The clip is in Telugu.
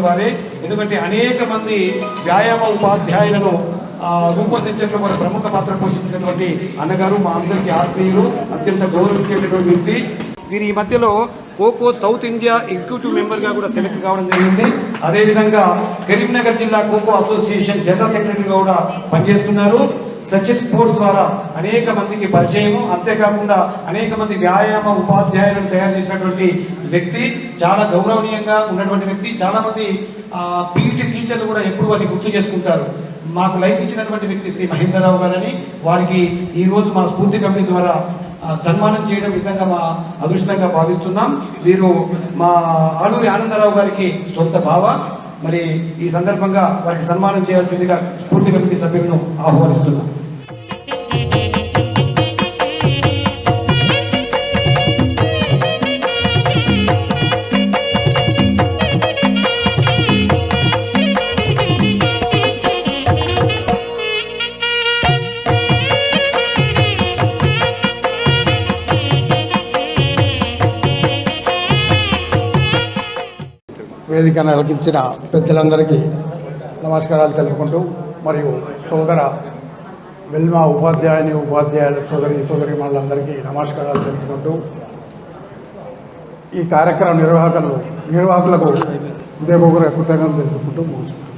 ఉన్నటువంటి వారే. ఎందుకంటే అనేక మంది వ్యాయామ ఉపాధ్యాయులను రూపొందించడంలో వారు ప్రముఖ పాత్ర పోషించినటువంటి అన్నగారు మా అందరికీ ఆత్మీయులు అత్యంత గౌరవించేటటువంటి వ్యక్తి. వీరి ఈ మధ్యలో కోకో సౌత్ ఇండియా ఎగ్జిక్యూటివ్ మెంబర్గా కూడా సెలెక్ట్ కావడం జరిగింది. అదేవిధంగా కరీంనగర్ జిల్లా కోకో అసోసియేషన్ జనరల్ సెక్రటరీగా కూడా పనిచేస్తున్నారు. సచిన్ స్పోర్ట్స్ ద్వారా అనేక మందికి పరిచయము అంతేకాకుండా అనేక మంది వ్యాయామ ఉపాధ్యాయులను తయారు చేసినటువంటి వ్యక్తి చాలా గౌరవనీయంగా ఉన్నటువంటి వ్యక్తి చాలా మంది పీఈటీ టీచర్లు కూడా ఎప్పుడు వారిని గుర్తు చేసుకుంటారు. మాకు లైఫ్ ఇచ్చినటువంటి వ్యక్తి శ్రీ మహేందరరావు గారని వారికి ఈరోజు మా స్ఫూర్తి కమిటీ ద్వారా సన్మానం చేయడం నిజంగా మా అదృష్టంగా భావిస్తున్నాం. వీరు మా ఆలూరి ఆనందరావు గారికి సొంత బావ. మరి ఈ సందర్భంగా వారికి సన్మానం చేయాల్సిందిగా స్ఫూర్తి కమిటీ సభ్యులను ఆహ్వానిస్తున్నాం. వేదికను అలకించిన పెద్దలందరికీ నమస్కారాలు తెలుపుకుంటూ మరియు సోదర వెల్మా ఉపాధ్యాయుని ఉపాధ్యాయుల సోదరి సోదరి మళ్ళందరికీ నమస్కారాలు తెలుపుకుంటూ ఈ కార్యక్రమ నిర్వాహకులు నిర్వాహకులకు హృదయపూర్వక కృతజ్ఞతలు తెలుపుకుంటూ ముగించుకుంటాం